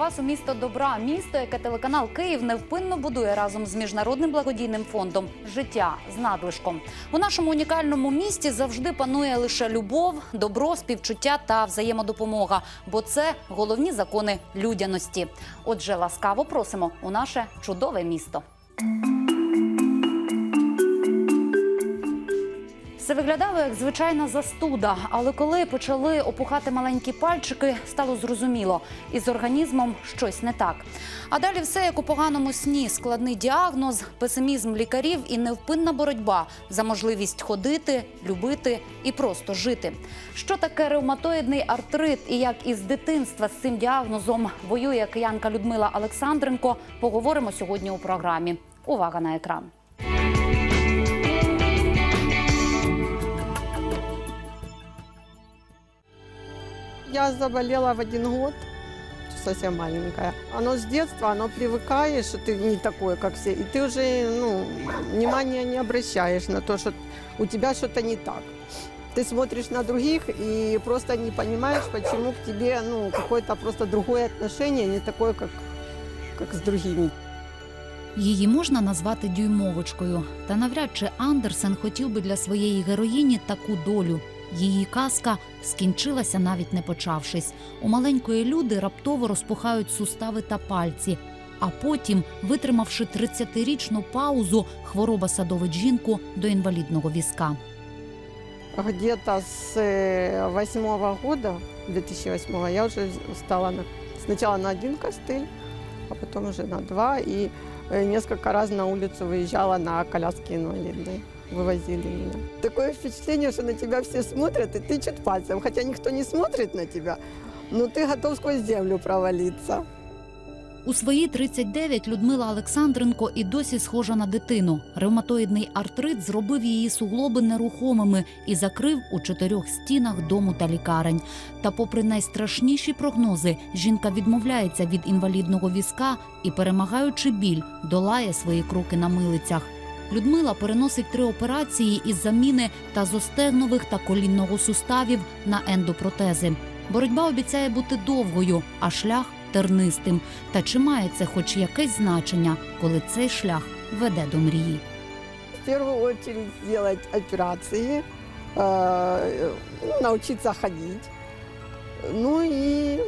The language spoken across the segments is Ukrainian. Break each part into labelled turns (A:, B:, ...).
A: вас у місто добра, місто, яке телеканал Київ невпинно будує разом з міжнародним благодійним фондом Життя з надлишком. У нашому унікальному місті завжди панує лише любов, добро, співчуття та взаємодопомога, бо це головні закони людяності. Отже, ласкаво просимо у наше чудове місто. Це виглядало як звичайна застуда, але коли почали опухати маленькі пальчики, стало зрозуміло, із організмом щось не так. А далі все як у поганому сні: складний діагноз, песимізм лікарів і невпинна боротьба за можливість ходити, любити і просто жити. Що таке ревматоїдний артрит і як із дитинства з цим діагнозом воює киянка Людмила Олександренко, поговоримо сьогодні у програмі. Увага на екран.
B: Я заболела в один год, совсем маленькая. Оно с детства, оно привыкаешь, что ты не такой, как все, и ты уже ну, внимания не обращаешь на то, что у тебя что-то не так. Ты смотришь на других и просто не понимаешь, почему к тебе ну, какое-то просто другое отношение, не такое, как, как с другими.
A: Її можна назвати дюймовочкою, та навряд чи Андерсен хотів би для своєї героїні таку долю. Її казка скінчилася навіть не почавшись. У маленької люди раптово розпухають сустави та пальці. А потім, витримавши 30-річну паузу, хвороба садовить жінку до інвалідного візка.
B: Где-то с э, восьмого года, 2008 я уже стала на, сначала на один костыль, а потом уже на два. И э, несколько раз на улицу выезжала на коляске инвалидной. Вывозили меня. Такое впечатление, что на тебя все смотрят и тычут пальцем. Хотя никто не смотрит на тебя, но ты готов сквозь землю провалиться.
A: У свої 39 Людмила Олександренко і досі схожа на дитину. Ревматоїдний артрит зробив її суглоби нерухомими і закрив у чотирьох стінах дому та лікарень. Та, попри найстрашніші прогнози, жінка відмовляється від інвалідного візка і, перемагаючи біль, долає свої кроки на милицях. Людмила переносить три операції із заміни тазостегнових та колінного суставів на ендопротези. Боротьба обіцяє бути довгою, а шлях тернистим. Та чи має це хоч якесь значення, коли цей шлях веде до мрії?
B: В первую очередь сделать операции, э, ну, научиться ходить, ну и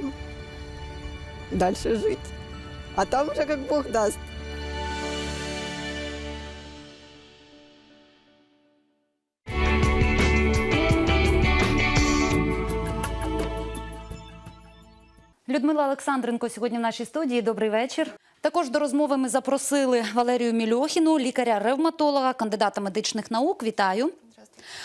B: дальше жить. А там уже как Бог даст.
A: Людмила Олександренко сьогодні в нашій студії. Добрий вечір. Також до розмови ми запросили Валерію Мільохіну, лікаря-ревматолога, кандидата медичних наук. Вітаю.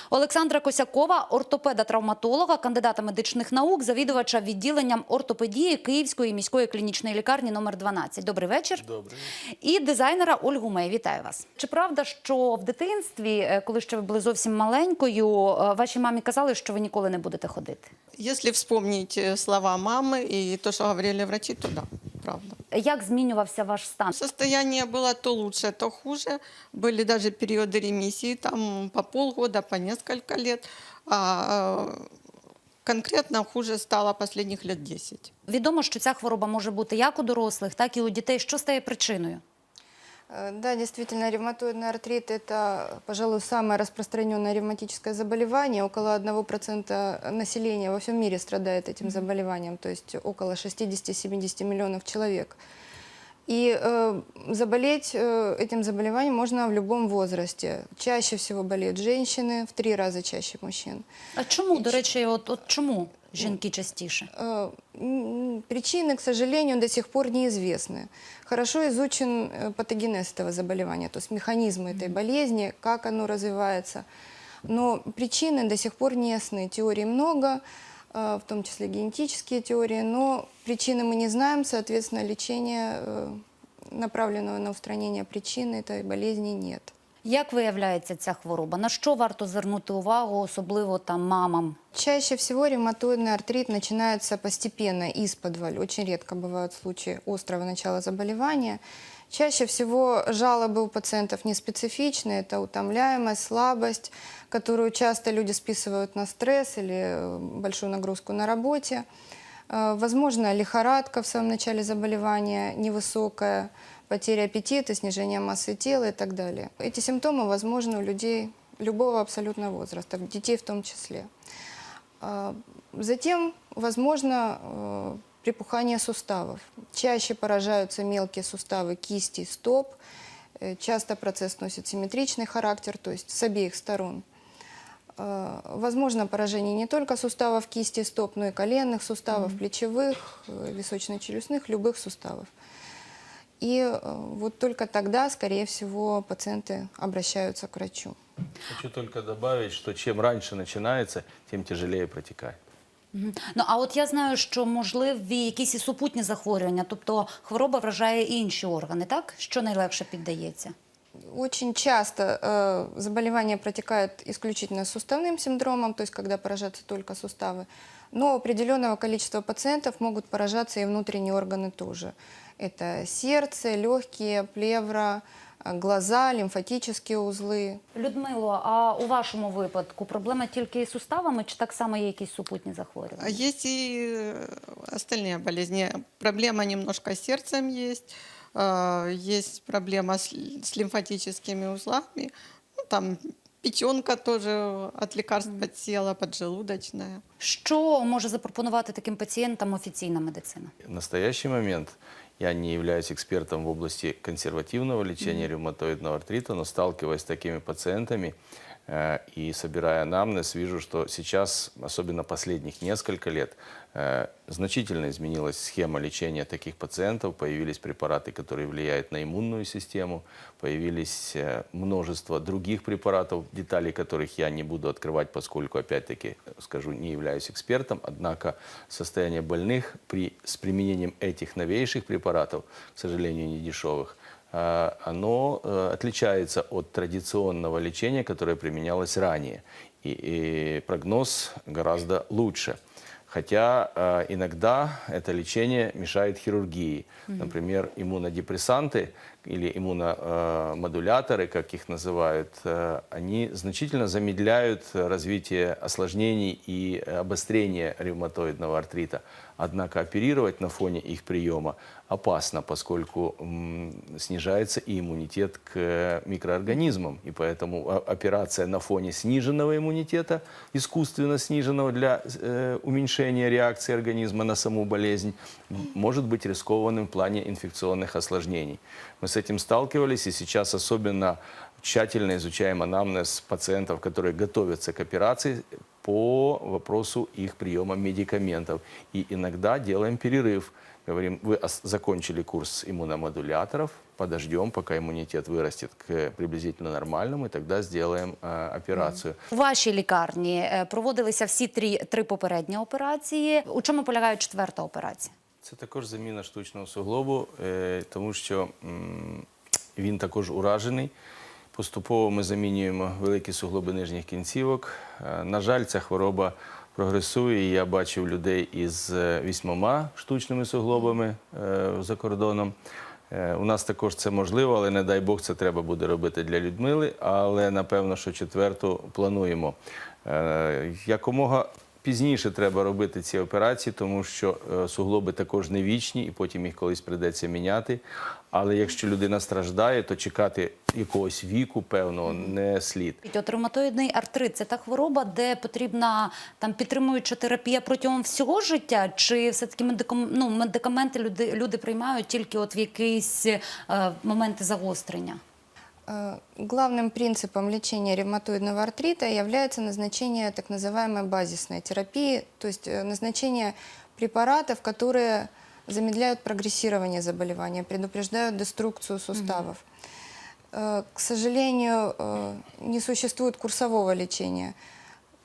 A: Олександра Косякова, ортопеда-травматолога, кандидата медичних наук, завідувача відділенням ортопедії Київської міської клінічної лікарні номер 12. Добрий вечір.
C: Добре.
A: І дизайнера Ольгу Мей. Вітаю вас. Чи правда, що в дитинстві, е, коли ще ви були зовсім маленькою, е, вашій мамі казали, що ви ніколи не будете ходити?
B: Если вспомнить э, слова мамы и то, что говорили врачи, то да, правда.
A: Як змінювався ваш стан?
B: Состояние было то лучше, то хуже. Были даже периоды ремиссии, там по полгода, по несколько лет. А э, конкретно хуже стало последних лет 10.
A: Відомо, що ця хвороба може бути як у дорослих, так і у дітей. Що стає причиною?
D: Э, Да, действительно, ревматоидный артрит – это, пожалуй, самое распространенное ревматическое заболевание. Около 1% населения во всем мире страдает этим заболеванием, то есть около 60-70 миллионов человек. И э, заболеть э, этим заболеванием можно в любом возрасте. Чаще всего болеют женщины, в три раза чаще мужчин.
A: А чому, до речі, от, от чому Жінки частіше?
D: Причины, к сожалению, до сих пор неизвестны. Хорошо изучен э, патогенез этого заболевания, то есть механизмы этой болезни, как оно развивается. Но причины до сих пор не ясны. Теорий много, э, в том числе генетические теории, но причины мы не знаем, соответственно, лечения, э, направленного на устранение причины этой болезни, нет.
A: Як виявляється ця хвороба? На що варто звернути увагу, особливо там мамам?
D: Чаще всего ревматоидный артрит начинается постепенно, из-под Очень редко бывают случаи острого начала заболевания. Чаще всего жалобы у пациентов неспецифичны. Это утомляемость, слабость, которую часто люди списывают на стресс или э, большую нагрузку на работе. Э, Возможно, лихорадка в самом начале заболевания невысокая, потеря аппетита, снижение массы тела и так далее. Эти симптомы возможны у людей любого абсолютно возраста, детей в том числе. А, Затем, возможно, э, припухание суставов. Чаще поражаются мелкие суставы кисти, стоп. Э, Часто процесс носит симметричный характер, то есть с обеих сторон. Э, Возможно поражение не только суставов кисти, стоп, но и коленных суставов, плечевых, э, височно-челюстных, любых суставов. И э, вот только тогда, скорее всего, пациенты обращаются к врачу.
C: Хочу только добавить, что чем раньше начинается, тем тяжелее протекает.
A: Мгм. Ну а от я знаю, що можливі якісь і супутні захворювання, тобто хвороба вражає і інші органи, так? Що найлегше піддається?
D: Очень часто э, заболевания протекают исключительно с суставным синдромом, то есть когда поражаются только суставы. Но у определенного количества пациентов могут поражаться и внутренние органы тоже. Это сердце, легкие, плевра, э, глаза, лимфатические узлы.
A: Людмило, а у вашому випадку проблема тільки із суставами, чи так само є якісь супутні
B: А
A: захворювання?
B: есть и э, остальные болезни. Проблема немножко с сердцем есть, э, есть проблема с, с лимфатическими узлами, ну, там печенка тоже от лекарств подсела, поджелудочная.
A: Що може запропонувати таким пацієнтам офіційна медицина?
C: В настоящий момент я не являюсь экспертом в области консервативного лечения ревматоидного артрита, но сталкиваясь с такими пациентами э, и собирая анамнез, вижу, что сейчас, особенно последних несколько лет, э, значительно изменилась схема лечения таких пациентов. Появились препараты, которые влияют на иммунную систему, появились э, множество других препаратов, деталей которых я не буду открывать, поскольку, опять-таки, скажу, не являюсь экспертом. Однако состояние больных при, с применением этих новейших препаратов, к сожалению, не дешевых, э, оно э, отличается от традиционного лечения, которое применялось ранее. И, и прогноз гораздо лучше. Хотя э, иногда это лечение мешает хирургии. Например, иммунодепрессанты или иммуномодуляторы, как их называют, э, они значительно замедляют развитие осложнений и обострение ревматоидного артрита. Однако оперировать на фоне их приема опасно, поскольку снижается и иммунитет к микроорганизмам. И поэтому о- операция на фоне сниженного иммунитета, искусственно сниженного для э, уменьшения реакции организма на саму болезнь, может быть рискованным в плане инфекционных осложнений. Мы с этим сталкивались, и сейчас особенно тщательно изучаем анамнез пациентов, которые готовятся к операции по вопросу их приема медикаментов. И иногда делаем перерыв. Говорим, вы ос- закончили курс иммуномодуляторов, подождем, пока иммунитет вырастет к приблизительно нормальному, и тогда сделаем э, операцию.
A: У вашій лікарні е, проводилися всі три, три попередні операції. У чому полягає четверта операція?
C: Це також заміна штучного суглобу, е, тому що м, він також уражений. Поступово ми замінюємо великі суглоби нижніх кінцівок. Е, На жаль, ця хвороба прогресує. Я бачив людей із е, вісьмома штучними суглобами е, за кордоном. Е, У нас також це можливо, але не дай Бог, це треба буде робити для Людмили. Але напевно, що четверту плануємо. Якомога пізніше треба робити ці операції, тому що е, суглоби також не вічні, і потім їх колись прийдеться міняти. Але якщо людина страждає, то чекати якогось віку певного не слід.
A: От ревматоїдний артрит це та хвороба, де потрібна там підтримуюча терапія протягом всього життя, чи все таки медикам... ну, медикаменти люди, люди приймають тільки от в якісь е, моменти загострення?
D: Э, Главным принципом лечения ревматоидного артрита является назначение так называемой базисной терапии, то есть э, назначение препаратов, которые замедляют прогрессирование заболевания, предупреждают деструкцию суставов. Э, К сожалению, не существует курсового лечения.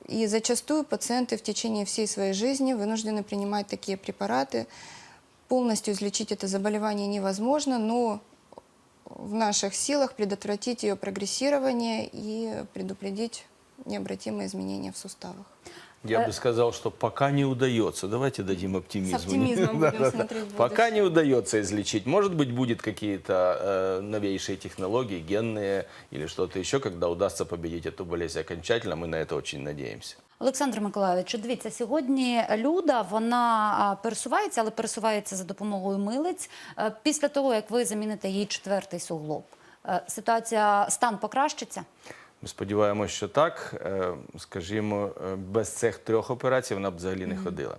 D: И зачастую пациенты в течение всей своей жизни вынуждены принимать такие препараты. Полностью излечить это заболевание невозможно, но в наших силах предотвратить ее прогрессирование и предупредить необратимые изменения в суставах.
C: Я
A: Э,
C: бы сказал, что пока не удается. Давайте дадим оптимизм.
D: С оптимизмом будем смотреть в
C: Пока не
D: будущее.
C: удается излечить. Может быть, будет какие-то э, новейшие технологии, генные или что-то еще, когда удастся победить эту болезнь окончательно. Мы на это очень надеемся.
A: Олександр Миколайович, дивіться, сьогодні люда вона а, пересувається, але пересувається за допомогою милиць. Е, Після того, як ви заміните їй четвертий суглоб, е, ситуація стан покращиться.
C: Ми сподіваємося, що так. Е, Скажімо, е, без цих трьох операцій вона б взагалі не ходила.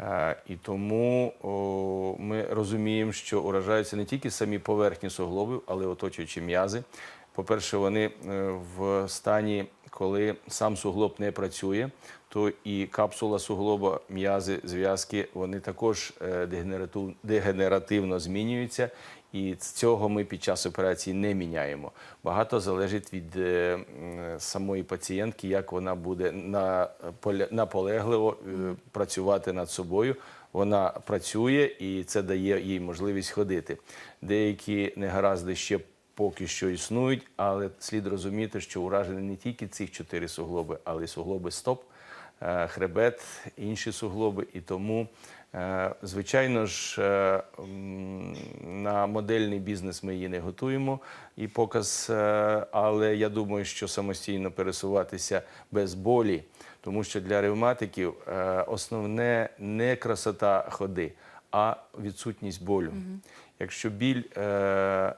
C: Е, І тому о, ми розуміємо, що уражаються не тільки самі поверхні суглобів, але й оточуючі м'язи. По-перше, вони в стані, коли сам суглоб не працює, то і капсула суглоба, м'язи, зв'язки, вони також дегенеративно змінюються. І цього ми під час операції не міняємо. Багато залежить від е, самої пацієнтки, як вона буде наполегливо е, працювати над собою. Вона працює і це дає їй можливість ходити. Деякі негаразди ще поки що існують, але слід розуміти, що уражені не тільки ці чотири суглоби, але й суглоби стоп, е, хребет, інші суглоби. І тому, е, звичайно ж, е, на модельний бізнес ми її не готуємо і показ, е, але я думаю, що самостійно пересуватися без болі, тому що для ревматиків е, основне не красота ходи, а відсутність болю. Якщо біль е,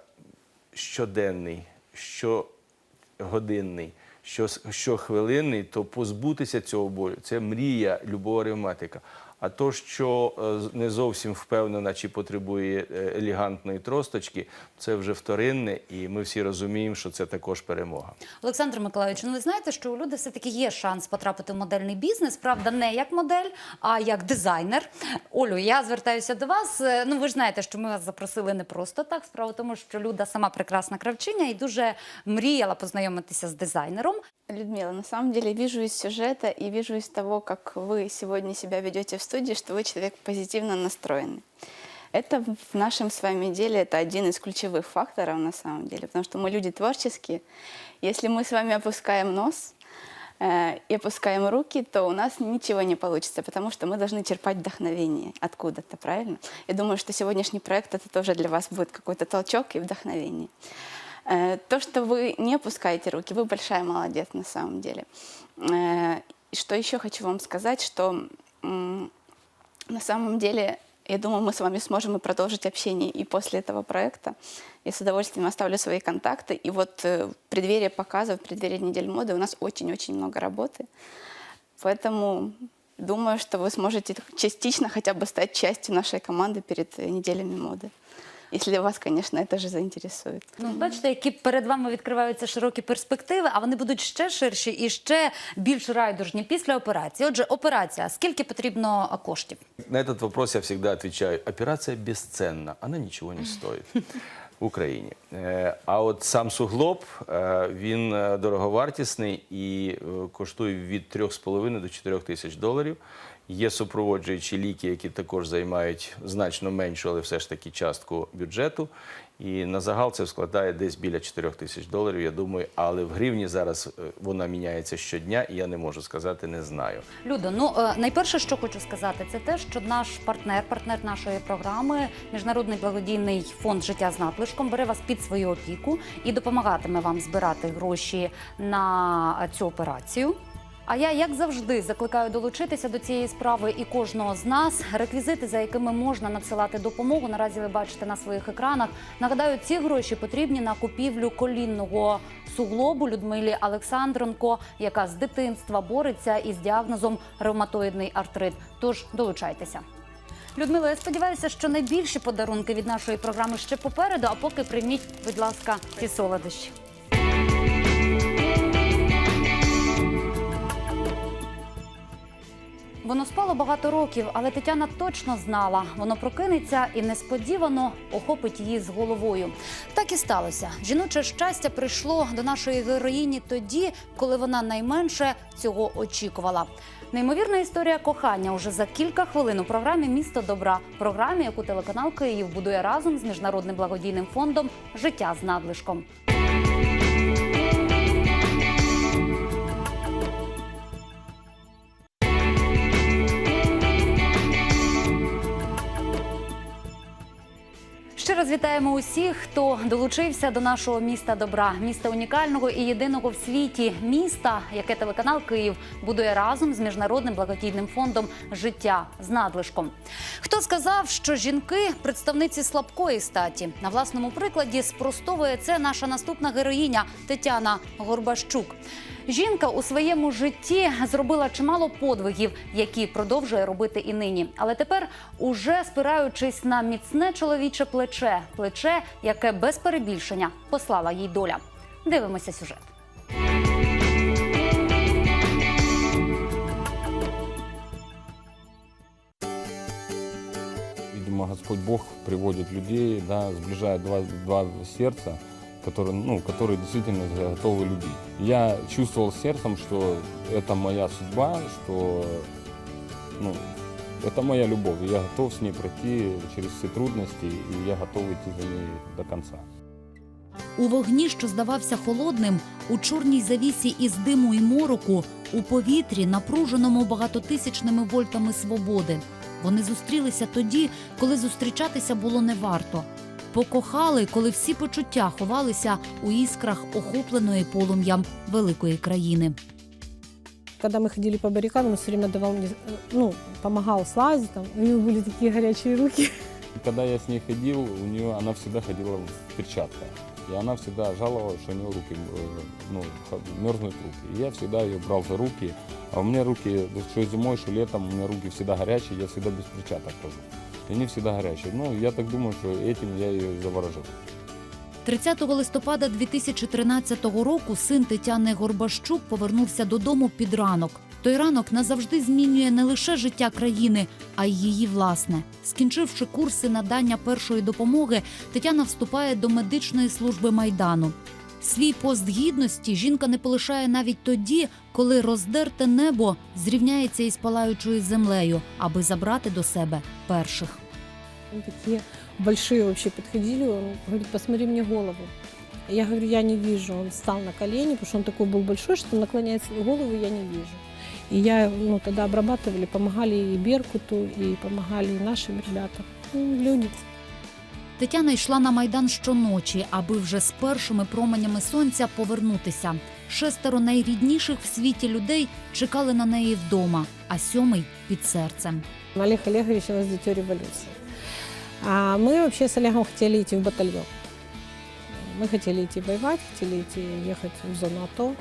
C: щоденний, щогодинний, що, щохвилинний, то позбутися цього болю це мрія любого ревматика. А то, що е, не зовсім впевнена, чи потребує е, елегантної тросточки, це вже вторинне, і ми всі розуміємо, що це також перемога.
A: Олександр Миколайович, ну ви знаєте, що у люди все-таки є шанс потрапити в модельний бізнес, правда, не як модель, а як дизайнер. Олю, я звертаюся до вас. Е, Ну, ви ж знаєте, що ми вас запросили не просто так. Справа в тому, що Люда сама прекрасна кравчиня і дуже мріяла познайомитися з дизайнером.
E: Людмила, на самом деле вижу из сюжета и вижу из того, как вы сегодня себя ведете в студии, что вы человек позитивно настроенный. Это в нашем с вами деле это один из ключевых факторов на самом деле, потому что мы люди творческие. Если мы с вами опускаем нос э, и опускаем руки, то у нас ничего не получится, потому что мы должны черпать вдохновение откуда-то, правильно? Я думаю, что сегодняшний проект это тоже для вас будет какой-то толчок и вдохновение. Э, То, что вы не опускаете руки, вы большая молодец на самом деле. Э, что еще хочу вам сказать, что на самом деле, я думаю, мы с вами сможем и продолжить общение и после этого проекта. Я с удовольствием оставлю свои контакты. И вот э, в преддверии показа, в преддверии недели моды у нас очень-очень много работы. Поэтому думаю, что вы сможете частично хотя бы стать частью нашей команды перед э, неделями моды. Если вас, конечно, это же заинтересует.
A: Ну, бачите, які перед вами відкриваються широкі перспективи, а вони будуть ще ширші і ще більш райдужні після операції. Отже, операція. Скільки потрібно коштів?
C: На этот вопрос я всегда отвечаю, операция бесценна, она ничего не стоит в Україні. Е, А от сам суглоб, е, він е, дороговартісний і коштує від 3,5 до 4 тисяч доларів. Є супроводжуючі ліки, які також займають значно меншу, але все ж таки частку бюджету. І на загал це складає десь біля 4 тисяч доларів, я думаю, але в гривні зараз е, вона міняється щодня, і я не можу сказати, не знаю.
A: Людо, ну е, найперше, що хочу сказати, це те, що наш партнер, партнер нашої програми, міжнародний благодійний фонд життя з надлишком, бере вас під свою опіку і допомагатиме вам збирати гроші на цю операцію. А я, як завжди, закликаю долучитися до цієї справи і кожного з нас. Реквізити, за якими можна надсилати допомогу, наразі ви бачите на своїх екранах. Нагадаю, ці гроші потрібні на купівлю колінного суглобу Людмилі Олександренко, яка з дитинства бореться із діагнозом ревматоїдний артрит. Тож долучайтеся. Людмила, я сподіваюся, що найбільші подарунки від нашої програми ще попереду. А поки прийміть, будь ласка, ці солодощі. Воно спало багато років, але Тетяна точно знала, воно прокинеться і несподівано охопить її з головою. Так і сталося. Жіноче щастя прийшло до нашої героїні тоді, коли вона найменше цього очікувала. Неймовірна історія кохання уже за кілька хвилин у програмі Місто добра, програмі, яку телеканал Київ будує разом з міжнародним благодійним фондом Життя з надлишком. Ще раз вітаємо усіх, хто долучився до нашого міста добра, міста унікального і єдиного в світі міста, яке телеканал Київ будує разом з міжнародним благодійним фондом Життя з надлишком. Хто сказав, що жінки представниці слабкої статі? На власному прикладі спростовує це наша наступна героїня Тетяна Горбащук. Жінка у своєму житті зробила чимало подвигів, які продовжує робити і нині. Але тепер, уже спираючись на міцне чоловіче плече, плече, яке без перебільшення послала їй доля. Дивимося сюжет.
F: Господь Бог приводит людей, да, сближает два, два сердца, которые, ну, которые действительно готовы любить. Я чувствовал сердцем, что это моя судьба, что ну, это моя любовь. и Я готов с ней пройти через все трудности, и я готов идти за ней до конца.
A: У вогні, що здавався холодним, у чорній завісі із диму і мороку, у повітрі, напруженому багатотисячними вольтами свободи. Вони зустрілися тоді, коли зустрічатися було не варто. Покохали, коли всі почуття ховалися у іскрах охопленої полум'ям великої країни.
G: Когда мы ходили по баррикадам, он все время давал мне, э, ну, помогал слазить, там, у него были такие горячие руки.
F: И когда я с ней ходил, у нее она всегда ходила в перчатках. И она всегда жаловалась, что у нее руки, э, ну, х- мерзнут руки. И я всегда ее брал за руки. А у меня руки, что зимой, что летом, у меня руки всегда горячие, я всегда без перчаток хожу. И они всегда горячие. Ну, я так думаю, что этим я ее заворожил.
A: 30 листопада 2013 року син Тетяни Горбащук повернувся додому під ранок. Той ранок назавжди змінює не лише життя країни, а й її власне. Скінчивши курси надання першої допомоги, Тетяна вступає до медичної служби майдану. Свій пост гідності жінка не полишає навіть тоді, коли роздерте небо зрівняється із палаючою землею, аби забрати до себе перших.
G: Такие большие вообще подходили, он посмотри мне голову. Я говорю, я не вижу. Он встал на колени, потому что он такой был большой, что наклоняется голову, я не вижу. И я, ну, тогда обрабатывали, помогали и Беркуту, и помогали и нашим ребятам. Ну, люди.
A: Тетяна йшла на майдан щоночі, аби вже з першими променями сонця повернутися. Шестеро найрідніших в світі людей чекали на неї вдома, а сьомий під серцем.
G: Олег Олегович у нас дитё революции. А мы вообще с Олегом хотели идти в батальон. Мы хотели идти воевать, хотели идти ехать в зону АТО.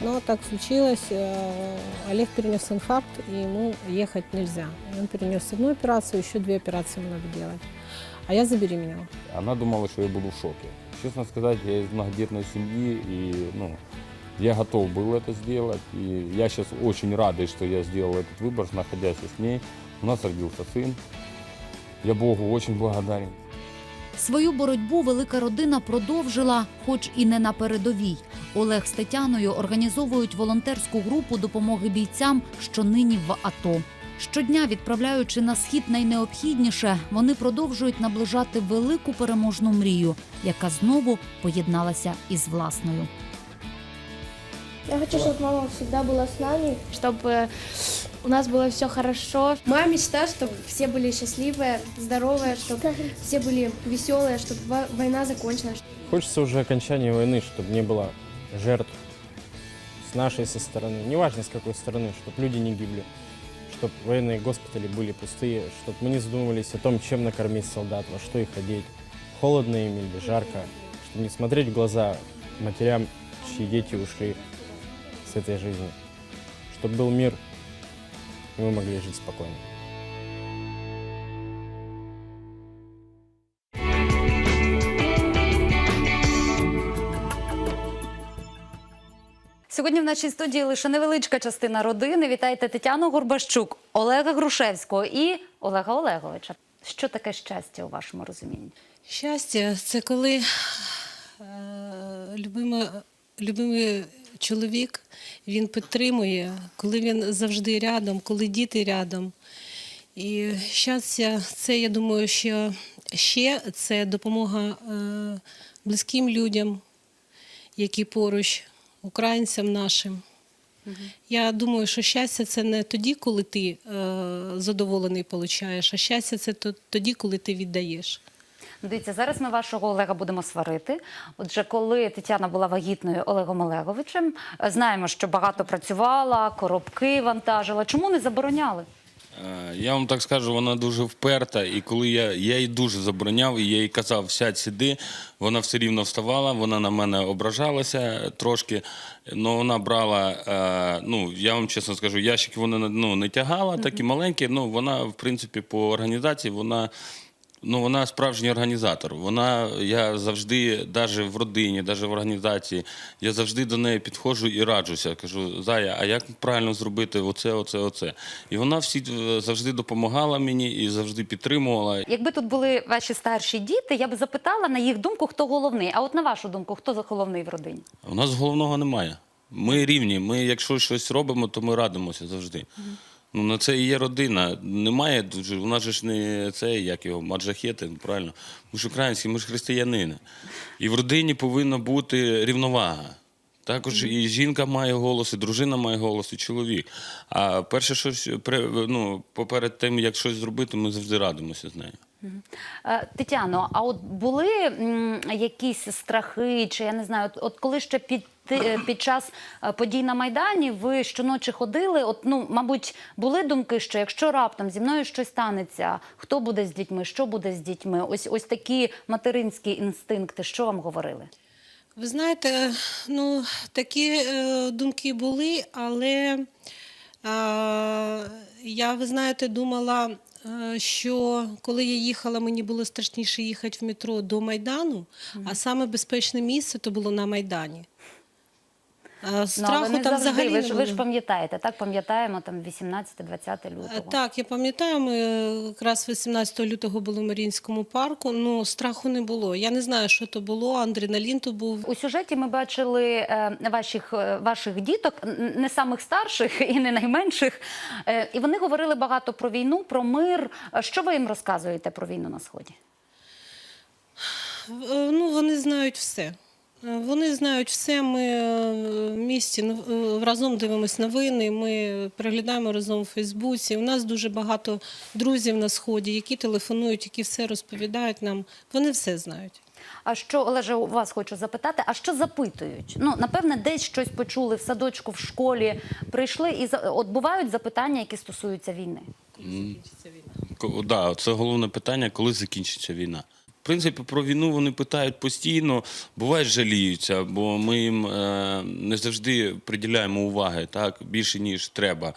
G: Но так случилось, э, Олег перенес инфаркт, и ему ехать нельзя. Он перенес одну операцию, еще две операции ему надо делать. А я забеременела.
F: Она думала, что я буду в шоке. Честно сказать, я из многодетной семьи, и ну, я готов был это сделать. И я сейчас очень рад, что я сделал этот выбор, находясь с ней. У нас родился сын. Я Богу очень благодарен.
A: Свою боротьбу велика родина продовжила, хоч і не на передовій. Олег з Тетяною організовують волонтерську групу допомоги бійцям, що нині в АТО. Щодня, відправляючи на схід найнеобхідніше, вони продовжують наближати велику переможну мрію, яка знову поєдналася із власною.
H: Я хочу, чтобы мама всегда была с нами, чтобы у нас было все хорошо. Моя мечта, чтобы все были счастливые, здоровые, чтобы все были веселые, чтобы во- война закончилась.
I: Хочется уже окончания войны, чтобы не было жертв с нашей со стороны, неважно с какой стороны, чтобы люди не гибли, Чтобы военные госпитали были пустые, чтобы мы не задумывались о том, чем накормить солдат, во что их одеть, холодно им или жарко, чтобы не смотреть в глаза матерям, чьи дети ушли с этой жизни, чтобы был мир, и мы могли жить спокойно.
A: Сьогодні в нашій студії лише невеличка частина родини. Вітайте Тетяну Горбащук, Олега Грушевського і Олега Олеговича. Що таке щастя у вашому розумінні?
J: Щастя це коли е, любимий, чоловік він підтримує, коли він завжди рядом, коли діти рядом. І щастя, це я думаю, що ще це допомога е, близьким людям, які поруч, українцям нашим. Я думаю, що щастя це не тоді, коли ти е, задоволений получаєш, а щастя це тоді, коли ти віддаєш.
A: Дивіться, зараз ми вашого Олега будемо сварити. Отже, коли Тетяна була вагітною Олегом Олеговичем, е, знаємо, що багато працювала, коробки вантажила. Чому не забороняли?
F: Е, Я вам так скажу, вона дуже вперта, і коли я, я їй дуже забороняв, і я їй казав, сядь, сіди, вона все рівно вставала, вона на мене ображалася трошки, але вона брала, е, ну, я вам чесно скажу, ящики вона ну, не тягала, такі маленькі, ну, вона, в принципі, по організації, вона Ну, вона справжній організатор. Вона, я завжди, навіть в родині, навіть в організації, я завжди до неї підходжу і раджуся. Кажу, Зая, а як правильно зробити оце, оце, оце? І вона всі е, завжди допомагала мені і завжди підтримувала.
A: Якби тут були ваші старші діти, я б запитала на їх думку, хто головний. А от на вашу думку, хто за головний в родині?
F: У нас головного немає. Ми рівні. Ми, якщо щось робимо, то ми радимося завжди. Ну, на це і є родина. Немає дуже. У нас же ж не це, як його, маджахети, правильно. Ми ж українські, ми ж християнини. І в родині повинна бути рівновага. Також і жінка має голос, і дружина має голос, і чоловік. А перше, щось ну, поперед тим, як щось зробити, ми завжди радимося з нею.
A: Е, Тетяно, а от були якісь страхи, чи я не знаю, от коли ще під, ти- під час е, подій на Майдані ви щоночі ходили, от, ну, мабуть, були думки, що якщо раптом зі мною щось станеться, хто буде з дітьми, що буде з дітьми? Ось, ось такі материнські інстинкти, що вам говорили?
J: Ви знаєте, ну такі е, думки були, але е, я, ви знаєте, думала, е, що коли я їхала, мені було страшніше їхати в метро до Майдану, а саме безпечне місце то було на Майдані. Е,
A: ну, але
J: Страху
A: не
J: там
A: завжди.
J: взагалі
A: ви ж, ви ж пам'ятаєте, так пам'ятаємо там 18-20
J: Е,
A: лютого.
J: Так, я пам'ятаю, ми е, якраз 18 лютого були в Маріїнському парку. Ну страху не було. Я не знаю, що то було. Адреналін то був.
A: У сюжеті ми бачили е, ваших, е, ваших діток, не самих старших і не найменших. Е, і вони говорили багато про війну, про мир. Е, Що ви їм розказуєте про війну на сході?
J: Е, Ну, вони знають все. Е, Вони знають все. Ми е, в місті е, разом дивимося новини. Ми переглядаємо разом у Фейсбуці. У нас дуже багато друзів на сході, які телефонують, які все розповідають нам. Вони все знають.
A: А що, Олеже, у вас хочу запитати, а що запитують? Ну, напевне, десь щось почули в садочку, в школі, прийшли і от бувають запитання, які стосуються війни.
F: Ко- Да, це головне питання, коли закінчиться війна. Принципі, про війну вони питають постійно, буває жаліються, бо ми їм е, не завжди приділяємо уваги так, більше, ніж треба.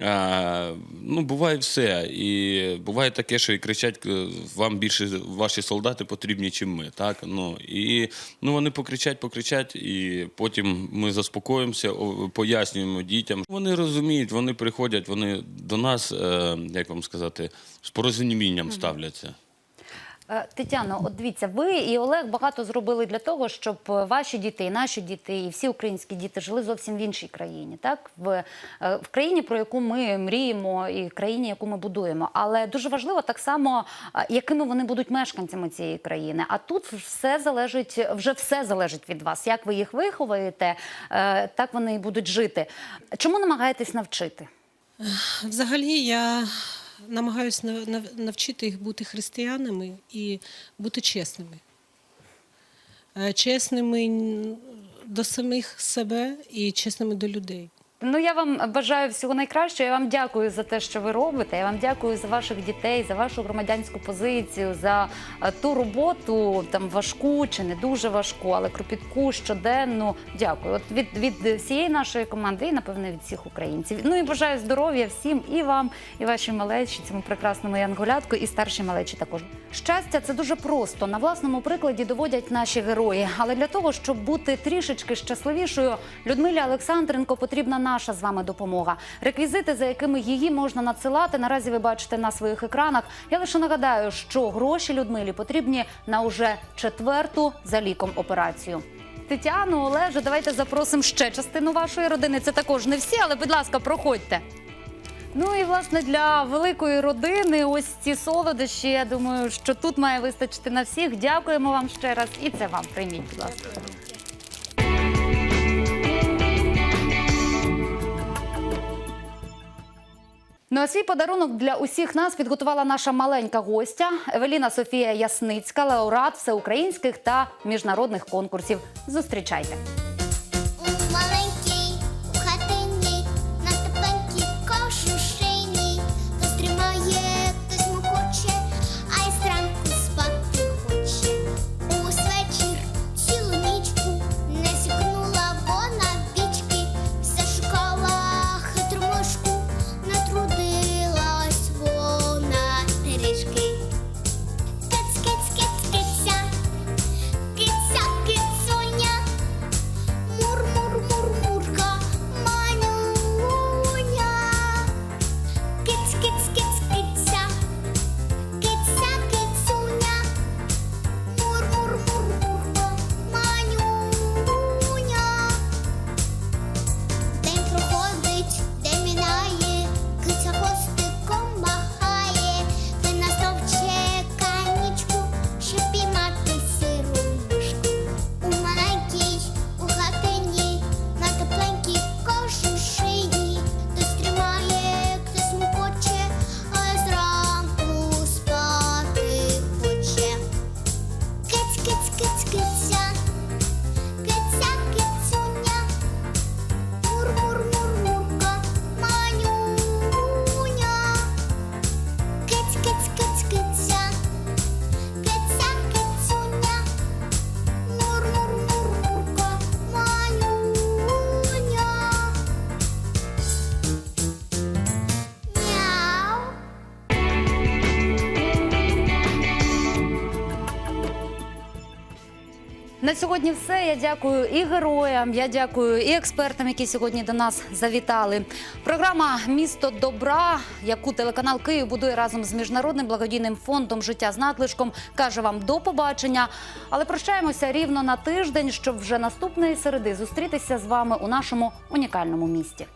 F: Е, ну, буває все. І буває таке, що і кричать, е, вам більше ваші солдати потрібні, ніж ми. Так? Ну, і ну, вони покричать, покричать, і потім ми заспокоїмося, пояснюємо дітям. Вони розуміють, вони приходять, вони до нас, як вам сказати, з порозумінням ставляться.
A: Е, Тетяно, от дивіться, ви і Олег багато зробили для того, щоб е, ваші діти, і наші діти, і всі українські діти жили зовсім в іншій країні, так в, е, в країні, про яку ми мріємо, і країні, яку ми будуємо. Але дуже важливо так само, якими вони будуть мешканцями цієї країни. А тут все залежить, вже все залежить від вас. Як ви їх виховуєте, так вони і будуть жити. Чому намагаєтесь навчити?
J: Взагалі, я намагаюся нав- нав- навчити їх бути християнами і бути чесними. Е, Чесними до самих себе і чесними до людей.
A: Ну я вам бажаю всього найкращого. Я вам дякую за те, що ви робите. Я вам дякую за ваших дітей, за вашу громадянську позицію, за е, ту роботу там важку чи не дуже важку, але кропітку щоденну. Дякую. От від, від всієї нашої команди і напевне від всіх українців. Ну і бажаю здоров'я всім і вам, і вашій малечі, цьому прекрасному янголятку, і старшій малечі також. Щастя, це дуже просто. На власному прикладі доводять наші герої. Але для того, щоб бути трішечки щасливішою, Людмилі Олександренко потрібна наша з вами допомога. Реквізити, за якими її можна надсилати, наразі ви бачите на своїх екранах. Я лише нагадаю, що гроші Людмилі потрібні на уже четверту за ліком операцію. Тетяну, Олеже, давайте запросимо ще частину вашої родини. Це також не всі, але будь ласка, проходьте. Ну і власне для великої родини ось ці солодощі. Я думаю, що тут має вистачити на всіх. Дякуємо вам ще раз, і це вам прийміть, будь ласка. Ну
K: а свій подарунок для усіх нас підготувала наша маленька гостя Евеліна Софія Ясницька, лауреат всеукраїнських та міжнародних конкурсів. Зустрічайте. Дякую і героям, я дякую і експертам, які сьогодні до нас завітали. Програма Місто добра, яку телеканал Київ будує разом з міжнародним благодійним фондом Життя з надлишком, каже вам до побачення. Але прощаємося рівно на тиждень, щоб вже наступної середи зустрітися з вами у нашому унікальному місті.